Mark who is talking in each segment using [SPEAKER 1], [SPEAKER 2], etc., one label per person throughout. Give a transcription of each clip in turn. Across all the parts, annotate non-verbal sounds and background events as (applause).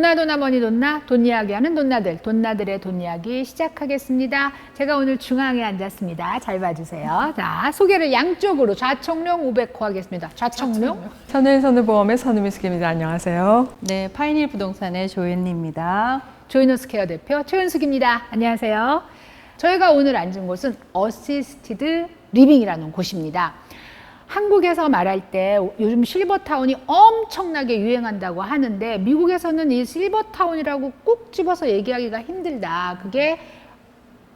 [SPEAKER 1] 도나도나 머니 돈나 돈 이야기 하는 돈나들 돈나들의 돈 이야기 시작하겠습니다. 제가 오늘 중앙에 앉았습니다. 잘 봐주세요. 자 소개를 양쪽으로 좌청룡 500호 하겠습니다. 좌청룡
[SPEAKER 2] 선우인 선우보험의 선우미숙입니다. 안녕하세요.
[SPEAKER 3] 네, 파이닐 부동산의 조윤리입니다.
[SPEAKER 1] 조이노스케어 대표 최윤숙입니다. 안녕하세요. 저희가 오늘 앉은 곳은 어시스티드 리빙이라는 곳입니다. 한국에서 말할 때 요즘 실버타운이 엄청나게 유행한다고 하는데 미국에서는 이 실버타운이라고 꼭 집어서 얘기하기가 힘들다. 그게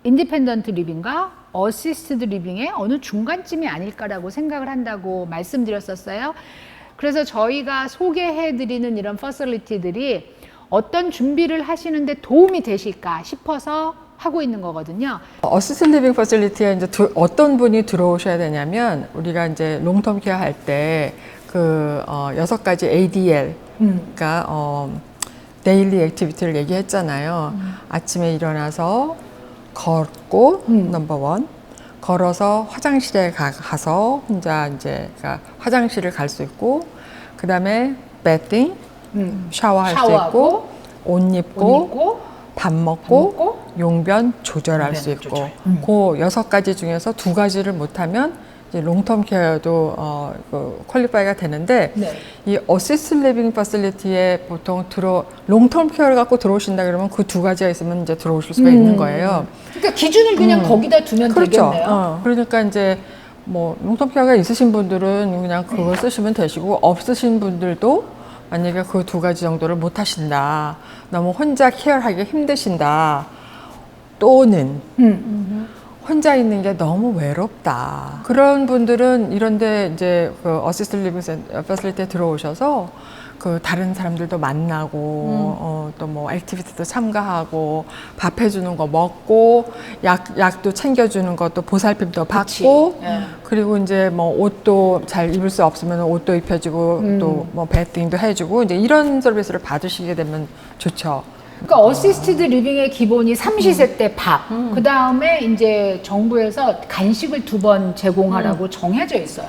[SPEAKER 1] 인디펜던트 리빙과 어시스티드 리빙의 어느 중간쯤이 아닐까라고 생각을 한다고 말씀드렸었어요. 그래서 저희가 소개해드리는 이런 퍼슬리티들이 어떤 준비를 하시는데 도움이 되실까 싶어서 하고 있는 거거든요.
[SPEAKER 2] 어시스트 리빙 퍼실리티에 이제 두- 어떤 분이 들어오셔야 되냐면 우리가 이제 롱텀 케어 할 때 그 어, 여섯 가지 ADL 그러니까 어, 데일리 액티비티를 얘기했잖아요. 아침에 일어나서 걷고 넘버 원 걸어서 화장실에 가, 서 혼자 이제 그러니까 화장실을 갈 수 있고 그 다음에 배팅 샤워할 수 있고
[SPEAKER 1] 옷옷
[SPEAKER 2] 입고
[SPEAKER 1] 입고
[SPEAKER 2] 밥 먹고,
[SPEAKER 1] 먹고,
[SPEAKER 2] 용변 조절할 수 있고
[SPEAKER 1] 조절.
[SPEAKER 2] 그 여섯 가지 중에서 두 가지를 못하면 이제 롱텀 케어도 어, 그 퀄리파이가 되는데
[SPEAKER 1] 네.
[SPEAKER 2] 이 어시스트 리빙 퍼실리티에 보통 들어 롱텀 케어를 갖고 들어오신다 그러면 그 두 가지가 있으면 이제 들어오실 수가 있는 거예요.
[SPEAKER 1] 그러니까 기준을 그냥 거기다 두면
[SPEAKER 2] 그렇죠.
[SPEAKER 1] 되겠네요.
[SPEAKER 2] 어, 그러니까 이제 뭐 롱텀 케어가 있으신 분들은 그냥 그거 쓰시면 되시고 없으신 분들도 만약에 그 두 가지 정도를 못 하신다. 너무 혼자 케어하기 힘드신다. 또는
[SPEAKER 1] 음.
[SPEAKER 2] 혼자 있는 게 너무 외롭다. 그런 분들은 이런데 이제 그 어시스트 리빙 퍼실리티에 들어오셔서 그 다른 사람들도 만나고 어, 또 뭐 액티비티도 참가하고 밥 해주는 거 먹고 약 약도 챙겨주는 것도 보살핌도 받고
[SPEAKER 1] 예.
[SPEAKER 2] 그리고 이제 뭐 옷도 잘 입을 수 없으면 옷도 입혀주고 또뭐 배팅도 해주고 이제 이런 서비스를 받으시게 되면 좋죠.
[SPEAKER 1] 그러니까 어시스티드 리빙의 기본이 삼시세 때 밥, 그 다음에 이제 정부에서 간식을 두 번 제공하라고 정해져 있어요.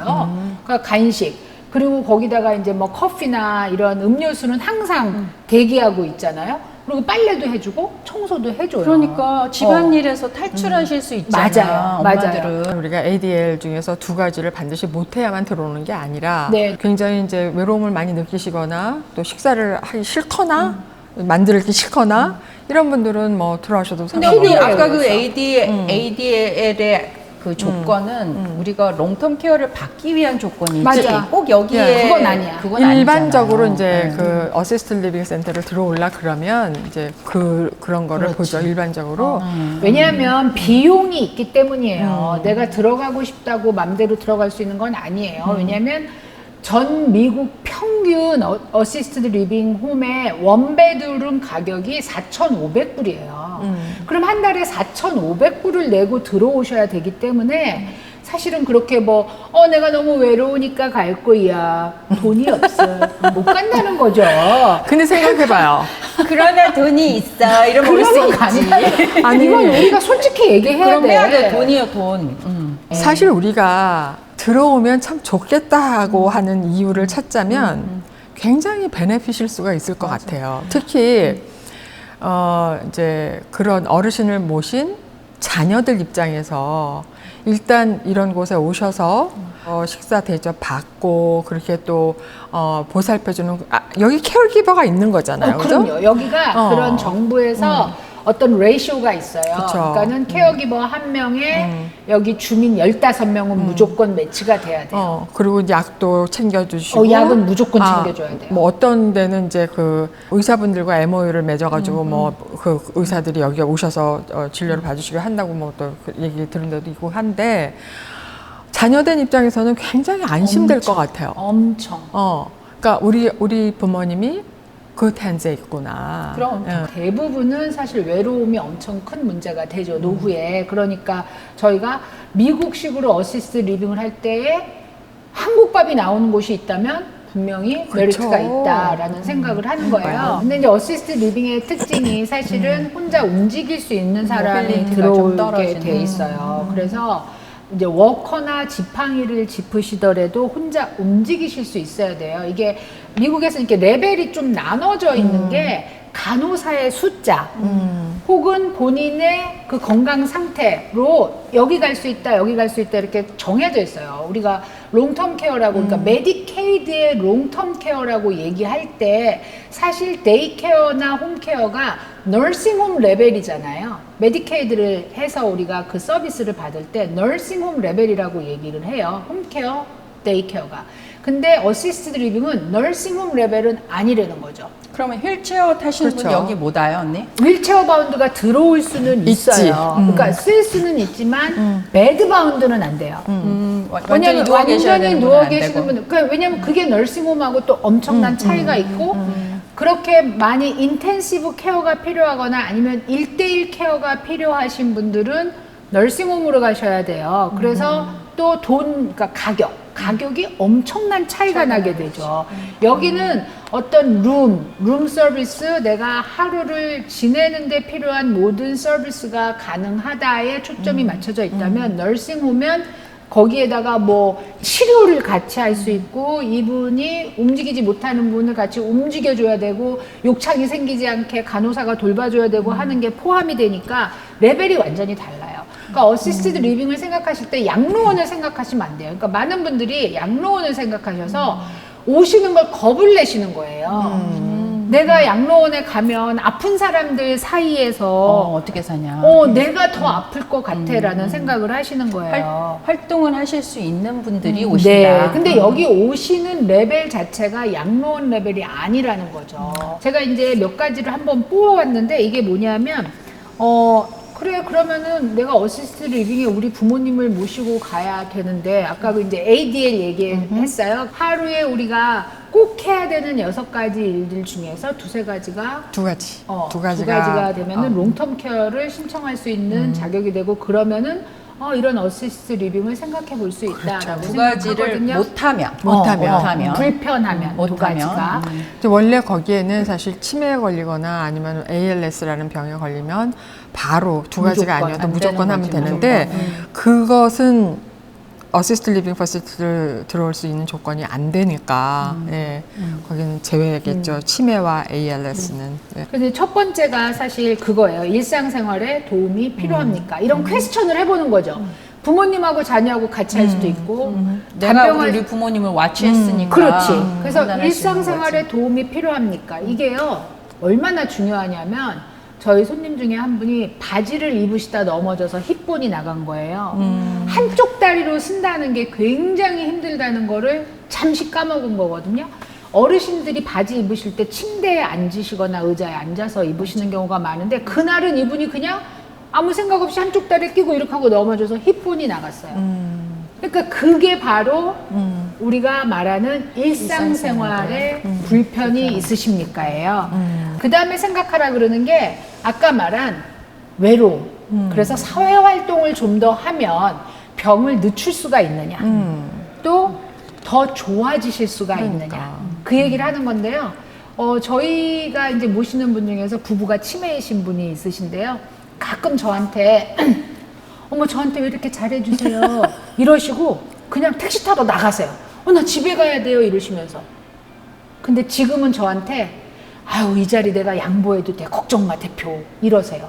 [SPEAKER 1] 그러니까 간식. 그리고 거기다가 이제 뭐 커피나 이런 음료수는 항상 대기하고 있잖아요. 그리고 빨래도 해주고 청소도 해줘요.
[SPEAKER 3] 그러니까 집안일에서 탈출하실 수 있잖아요.
[SPEAKER 1] 맞아요.
[SPEAKER 3] 엄마들은.
[SPEAKER 2] 우리가 ADL 중에서 두 가지를 반드시 못해야만 들어오는 게 아니라
[SPEAKER 1] 네.
[SPEAKER 2] 굉장히 이제 외로움을 많이 느끼시거나 또 식사를 하기 싫거나 만들기 싫거나 이런 분들은 뭐
[SPEAKER 3] 근데 우리
[SPEAKER 2] 상관없어요.
[SPEAKER 3] 아까 그. AD, ADL의 그 조건은 우리가 롱텀 케어를 받기 위한 조건이지
[SPEAKER 1] 맞아.
[SPEAKER 3] 꼭 여기에
[SPEAKER 2] 네.
[SPEAKER 1] 그건 아니야.
[SPEAKER 3] 그건
[SPEAKER 2] 일반적으로
[SPEAKER 3] 아니잖아요.
[SPEAKER 2] 이제
[SPEAKER 3] 네.
[SPEAKER 2] 그 어시스트 리빙 센터를 들어올라 그러면 이제 그 그런 거를
[SPEAKER 3] 그렇지.
[SPEAKER 2] 보죠 일반적으로
[SPEAKER 1] 왜냐하면 비용이 있기 때문이에요. 내가 들어가고 싶다고 맘대로 들어갈 수 있는 건 아니에요. 왜냐하면 전 미국 평균 어, 어시스트드 리빙 홈의 원베드룸 가격이 4,500불이에요. 그럼 한 달에 4,500불을 내고 들어오셔야 되기 때문에 사실은 그렇게 뭐, 어, 내가 너무 외로우니까 갈 거야. 돈이 (laughs) 없어. 못 간다는 거죠.
[SPEAKER 2] 근데 생각해봐요 (laughs)
[SPEAKER 3] 그러나 돈이 있어 이러면 올수
[SPEAKER 1] 그러는
[SPEAKER 3] 있지.
[SPEAKER 1] 아니. 이건 우리가 솔직히 얘기해야
[SPEAKER 3] 그럼
[SPEAKER 1] 돼.
[SPEAKER 3] 해야 돼 돈이요 돈. 음.
[SPEAKER 2] 사실 우리가 들어오면 참 좋겠다 하고 하는 이유를 찾자면 굉장히 베네핏일 수가 있을 것 같아요. 특히 어 이제 그런 어르신을 모신 자녀들 입장에서 일단 이런 곳에 오셔서 어, 식사 대접 받고 그렇게 또 어, 보살펴주는 아, 여기 케어기버가 있는 거잖아요.
[SPEAKER 1] 어,
[SPEAKER 2] 그죠?
[SPEAKER 1] 그럼요. 여기가
[SPEAKER 2] 어.
[SPEAKER 1] 그런 정부에서 어떤 레이쇼가 있어요.
[SPEAKER 2] 그쵸.
[SPEAKER 1] 그러니까는 케어기버 한 명에 여기 주민 15명은 무조건 매치가 돼야 돼요.
[SPEAKER 2] 어, 그리고 약도 챙겨주시고.
[SPEAKER 1] 어, 약은 무조건 챙겨줘야 돼요.
[SPEAKER 2] 뭐 어떤 데는 이제 그 의사분들과 MOU를 맺어가지고
[SPEAKER 1] 음,
[SPEAKER 2] 뭐그 의사들이 여기 오셔서 어, 진료를 봐주시고 한다고 뭐 또 얘기 들은 데도 있고 한데 자녀된 입장에서는 굉장히 안심될 것 같아요.
[SPEAKER 1] 엄청.
[SPEAKER 2] 어, 그러니까 우리 우리 부모님이 그 텐즈에 있구나.
[SPEAKER 1] 그럼
[SPEAKER 2] 예.
[SPEAKER 1] 대부분은 사실 외로움이 엄청 큰 문제가 되죠 노후에 그러니까 저희가 미국식으로 어시스트 리빙을 할 때에 한국밥이 나오는 곳이 있다면 분명히
[SPEAKER 2] 그렇죠.
[SPEAKER 1] 메리트가 있다라는 생각을 하는 거예요. 근데 이제 어시스트 리빙의 특징이 사실은 혼자 움직일 수 있는 사람이
[SPEAKER 3] 모빌리티가 좀
[SPEAKER 1] 들어오게
[SPEAKER 3] 떨어지는.
[SPEAKER 1] 돼 있어요. 그래서 이제 워커나 지팡이를 짚으시더라도 혼자 움직이실 수 있어야 돼요. 이게 미국에서 이렇게 레벨이 좀 나눠져 있는 게 간호사의 숫자 혹은 본인의 그 건강 상태로 여기 갈 수 있다 여기 갈 수 있다 이렇게 정해져 있어요. 우리가 롱텀 케어라고 그러니까 메디케이드의 롱텀 케어라고 얘기할 때 사실 데이 케어나 홈 케어가 널싱홈 레벨이잖아요. 메디케이드를 해서 우리가 그 서비스를 받을 때 널싱홈 레벨이라고 얘기를 해요. 홈 케어, 데이 케어가. 근데 어시스티드 리빙은 널싱홈 레벨은 아니라는 거죠.
[SPEAKER 3] 그러면 휠체어 타시는 분
[SPEAKER 2] 그렇죠.
[SPEAKER 3] 여기 못 와요, 언니?
[SPEAKER 1] 윌체어 바운드가 들어올 수는
[SPEAKER 2] 있지.
[SPEAKER 1] 있어요.
[SPEAKER 2] 음.
[SPEAKER 1] 그러니까 쓸 수는 있지만 배드 바운드는 안 돼요.
[SPEAKER 3] 음, 와- 완전히
[SPEAKER 1] 왜냐면
[SPEAKER 3] 누워 계셔야
[SPEAKER 1] 완전히
[SPEAKER 3] 되는
[SPEAKER 1] 누워 계시는
[SPEAKER 3] 되고.
[SPEAKER 1] 분은 그러니까 왜냐면 그게 널싱홈하고 또 엄청난 차이가 있고 그렇게 많이 인텐시브 케어가 필요하거나 아니면 일대일 케어가 필요하신 분들은 널싱홈으로 가셔야 돼요. 그래서 또 돈 그러니까 가격 가격이 엄청난 차이가 나게 되죠. 여기는 어떤 룸, 룸 서비스, 내가 하루를 지내는데 필요한 모든 서비스가 가능하다에 초점이 맞춰져 있다면 널싱홈은 거기에다가 뭐 치료를 같이 할 수 있고 이분이 움직이지 못하는 분을 같이 움직여줘야 되고 욕창이 생기지 않게 간호사가 돌봐줘야 되고 하는 게 포함이 되니까 레벨이 완전히 달라요. 그러니까 어시스티드 리빙을 생각하실 때 양로원을 생각하시면 안 돼요. 그러니까 많은 분들이 양로원을 생각하셔서 오시는 걸 겁을 내시는 거예요. 내가 양로원에 가면 아픈 사람들 사이에서
[SPEAKER 3] 어, 어 떻게 사냐.
[SPEAKER 1] 어, 내가 더 아플 것 같아라는 생각을 하시는
[SPEAKER 3] 활,
[SPEAKER 1] 거예요.
[SPEAKER 3] 활동을 하실 수 있는 분들이
[SPEAKER 1] 네.
[SPEAKER 3] 오신다.
[SPEAKER 1] 근데 여기 오시는 레벨 자체가 양로원 레벨이 아니라는 거죠. 제가 이제 몇 가지를 한번 뽑아왔는데 이게 뭐냐면, 어, 그래, 그러면은 내가 어시스트 리빙에 우리 부모님을 모시고 가야 되는데, 아까 그 이제 ADL 얘기했어요. 하루에 우리가 꼭 해야 되는 여섯 가지 일들 중에서 두세 가지가
[SPEAKER 2] 두 가지.
[SPEAKER 1] 어,
[SPEAKER 2] 두 가지가
[SPEAKER 1] 되면은
[SPEAKER 2] 어.
[SPEAKER 1] 롱텀 케어를 신청할 수 있는
[SPEAKER 3] 음.
[SPEAKER 1] 자격이 되고 그러면은 어, 이런 어시스트 리빙을 생각해 볼 수 있다라고
[SPEAKER 3] 두 가지를
[SPEAKER 1] 생각하거든요.
[SPEAKER 3] 못하면.
[SPEAKER 2] 못하면.
[SPEAKER 1] 어,
[SPEAKER 3] 못하면.
[SPEAKER 1] 불편하면 두
[SPEAKER 3] 못하면.
[SPEAKER 1] 가지가
[SPEAKER 3] 음.
[SPEAKER 2] 근데 원래 거기에는 사실 치매에 걸리거나 아니면 ALS라는 병에 걸리면 바로 두 가지가
[SPEAKER 1] 무조건
[SPEAKER 2] 아니어도
[SPEAKER 3] 안
[SPEAKER 2] 무조건
[SPEAKER 3] 되는
[SPEAKER 2] 하면
[SPEAKER 3] 거지,
[SPEAKER 2] 되는데.
[SPEAKER 3] 음.
[SPEAKER 2] 그것은 어시스트 리빙 퍼시트를 들어올 수 있는 조건이 안 되니까
[SPEAKER 3] 음.
[SPEAKER 2] 예, 거기는 제외겠죠. 치매와 ALS는. 예.
[SPEAKER 1] 그래서 첫 번째가 사실 그거예요. 일상생활에 도움이 필요합니까? 이런
[SPEAKER 3] 음.
[SPEAKER 1] 퀘스천을 해보는 거죠. 부모님하고 자녀하고 같이 할 수도 있고
[SPEAKER 3] 음. 내가 우리 부모님을 와치했으니까.
[SPEAKER 1] 그렇지.
[SPEAKER 3] 음,
[SPEAKER 1] 그래서 일상생활에. 도움이 필요합니까? 이게요, 얼마나 중요하냐면, 저희 손님 중에 한 분이 바지를 입으시다 넘어져서 힙본이 나간 거예요.
[SPEAKER 3] 음.
[SPEAKER 1] 한쪽 다리로 쓴다는 게 굉장히 힘들다는 거를 잠시 까먹은 거거든요. 어르신들이 바지 입으실 때 침대에 앉으시거나 의자에 앉아서 입으시는 경우가 많은데, 그날은 이분이 그냥 아무 생각 없이 한쪽 다리를 끼고 이렇게 하고 넘어져서 힙본이 나갔어요. 그러니까 그게 바로 우리가 말하는 일상생활에 불편이 있으십니까예요. 그 다음에 생각하라 그러는 게 아까 말한 외로움. 그래서 사회 활동을 좀 더 하면 병을 늦출 수가 있느냐. 또더 좋아지실 수가 있느냐. 그 얘기를 하는 건데요. 어, 저희가 이제 모시는 분 중에서 부부가 치매이신 분이 있으신데요. 가끔 저한테 (clears throat) 어머 저한테 왜 이렇게 잘해주세요 (laughs) 이러시고 그냥 택시 타고 나가세요 어 나 집에 가야 돼요 이러시면서 근데 지금은 저한테 아유 이 자리 내가 양보해도 돼 걱정 마 대표 이러세요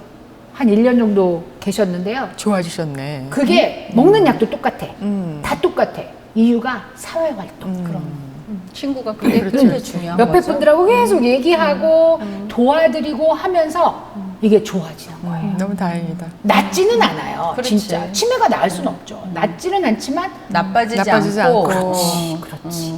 [SPEAKER 1] 한 1년 정도 계셨는데요
[SPEAKER 2] 좋아지셨네.
[SPEAKER 1] 그게 먹는 약도 똑같아
[SPEAKER 2] 음.
[SPEAKER 1] 다 똑같아 이유가 사회활동 그럼
[SPEAKER 3] 친구가 그게
[SPEAKER 2] 그렇죠, 그렇죠.
[SPEAKER 3] 중요한
[SPEAKER 1] 옆에
[SPEAKER 3] 거죠.
[SPEAKER 1] 분들하고 계속 얘기하고 도와드리고 하면서 이게 좋아지는 거예요
[SPEAKER 2] 너무 다행이다.
[SPEAKER 1] 낫지는 않아요.
[SPEAKER 3] 그렇지.
[SPEAKER 1] 진짜 치매가 나을 수는 없죠. 낫지는 않지만
[SPEAKER 3] 나빠지지,
[SPEAKER 2] 나빠지지
[SPEAKER 3] 않고.
[SPEAKER 2] 않고.
[SPEAKER 1] 그렇지,
[SPEAKER 3] 어,
[SPEAKER 1] 그렇지.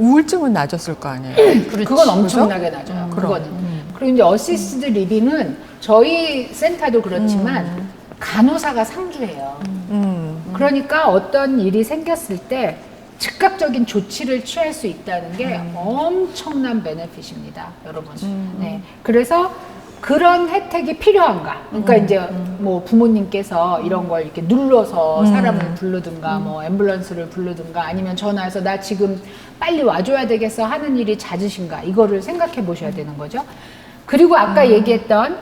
[SPEAKER 2] 우울증은 낮았을 거 아니에요.
[SPEAKER 3] 그렇지.
[SPEAKER 1] 그건 엄청나게 낮아요.
[SPEAKER 2] 음,
[SPEAKER 1] 그거는. 그리고 이제 어시스티드 리빙은 저희 센터도 그렇지만 간호사가 상주해요.
[SPEAKER 2] 음.
[SPEAKER 1] 그러니까 어떤 일이 생겼을 때 즉각적인 조치를 취할 수 있다는 게
[SPEAKER 2] 음.
[SPEAKER 1] 엄청난 베네핏입니다, 여러분. 네. 그래서 그런 혜택이 필요한가? 그러니까
[SPEAKER 2] 음.
[SPEAKER 1] 이제 뭐 부모님께서 이런 걸 이렇게 눌러서
[SPEAKER 2] 음.
[SPEAKER 1] 사람을 부르든가 뭐 앰뷸런스를 부르든가 아니면 전화해서 나 지금 빨리 와줘야 되겠어 하는 일이 잦으신가? 이거를 생각해 보셔야 되는 거죠. 그리고 아까
[SPEAKER 2] 음.
[SPEAKER 1] 얘기했던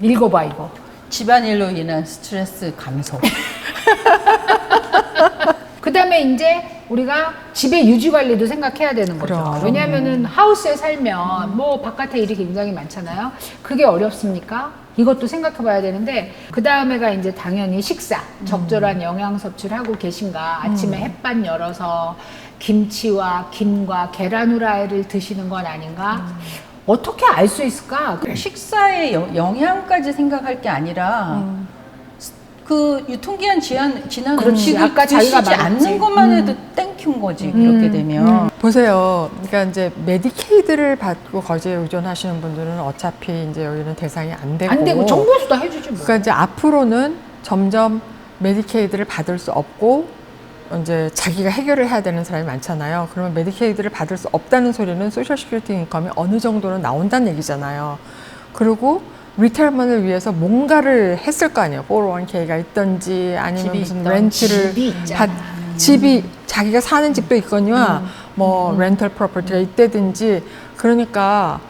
[SPEAKER 1] 읽어봐 이거.
[SPEAKER 3] 집안일로 인한 스트레스 감소. (laughs)
[SPEAKER 1] 그 다음에 이제 우리가 집의 유지 관리도 생각해야 되는 거죠.
[SPEAKER 2] 그럼.
[SPEAKER 1] 왜냐하면은 하우스에 살면 뭐 바깥에 일이 굉장히 많잖아요. 그게 어렵습니까? 이것도 생각해 봐야 되는데 그 다음에가 이제 당연히 식사 적절한 영양 섭취를 하고 계신가 아침에 햇반 열어서 김치와 김과 계란 후라이를 드시는 건 아닌가 어떻게 알 수 있을까?
[SPEAKER 3] 식사의 여- 영양까지 생각할 게 아니라 그 유통기한 지난 지난
[SPEAKER 1] 그렇지.
[SPEAKER 3] 음식을
[SPEAKER 1] 아까 자기가
[SPEAKER 3] 드시지
[SPEAKER 1] 말했지.
[SPEAKER 3] 않는 것만 해도 땡큐인 거지 그렇게 되면
[SPEAKER 2] 보세요. 그러니까 이제 메디케이드를 받고 거기에 의존하시는 분들은 어차피 이제 여기는 대상이 안 되고
[SPEAKER 1] 안 되고 정부에서 다 해주지 뭐.
[SPEAKER 2] 그러니까 이제 앞으로는 점점 메디케이드를 받을 수 없고 이제 자기가 해결을 해야 되는 사람이 많잖아요. 그러면 메디케이드를 받을 수 없다는 소리는 소셜 시큐리티 인컴이 어느 정도는 나온다는 얘기잖아요. 그리고 리타이먼을 위해서 뭔가를 했을 거 아니에요. 401k가 있던지 아니면 무슨 렌트를
[SPEAKER 1] 집이.
[SPEAKER 2] 받 집이 자기가 사는 집도 있거니와 뭐 렌털 프로퍼티가 있다든지 그러니까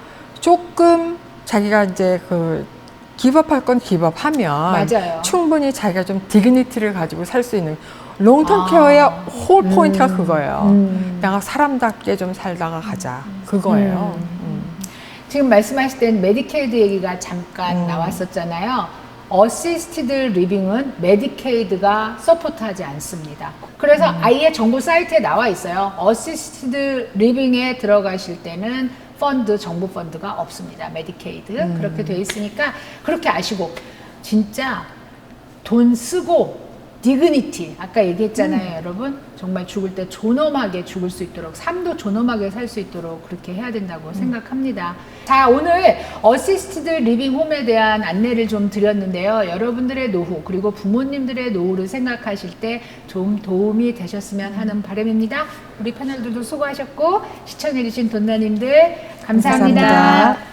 [SPEAKER 2] 조금 자기가 이제 그 기법할 건 기법하면
[SPEAKER 1] 맞아요.
[SPEAKER 2] 충분히 자기가 좀 디그니티를 가지고 살 수 있는 롱텀
[SPEAKER 1] 아.
[SPEAKER 2] 케어의 홀 포인트가 그거예요.
[SPEAKER 1] 음.
[SPEAKER 2] 내가 사람답게 좀 살다가 가자. 그거예요. 음.
[SPEAKER 1] 지금 말씀하실 땐 메디케이드 얘기가 잠깐
[SPEAKER 2] 음.
[SPEAKER 1] 나왔었잖아요. 어시스티드 리빙은 메디케이드가 서포트하지 않습니다. 그래서
[SPEAKER 2] 음.
[SPEAKER 1] 아예 정부 사이트에 나와 있어요. 어시스티드 리빙에 들어가실 때는 펀드, 정부 펀드가 없습니다. 메디케이드.
[SPEAKER 2] 음.
[SPEAKER 1] 그렇게 돼 있으니까 그렇게 아시고 진짜 돈 쓰고 디그니티 아까 얘기했잖아요 여러분. 정말 죽을 때 존엄하게 죽을 수 있도록 삶도 존엄하게 살 수 있도록 그렇게 해야 된다고 생각합니다. 자 오늘 어시스티드 리빙 홈에 대한 안내를 좀 드렸는데요. 여러분들의 노후 그리고 부모님들의 노후를 생각하실 때 좀 도움이 되셨으면 하는 바람입니다. 우리 패널들도 수고하셨고 시청해주신 돈나님들 감사합니다.
[SPEAKER 2] 감사합니다.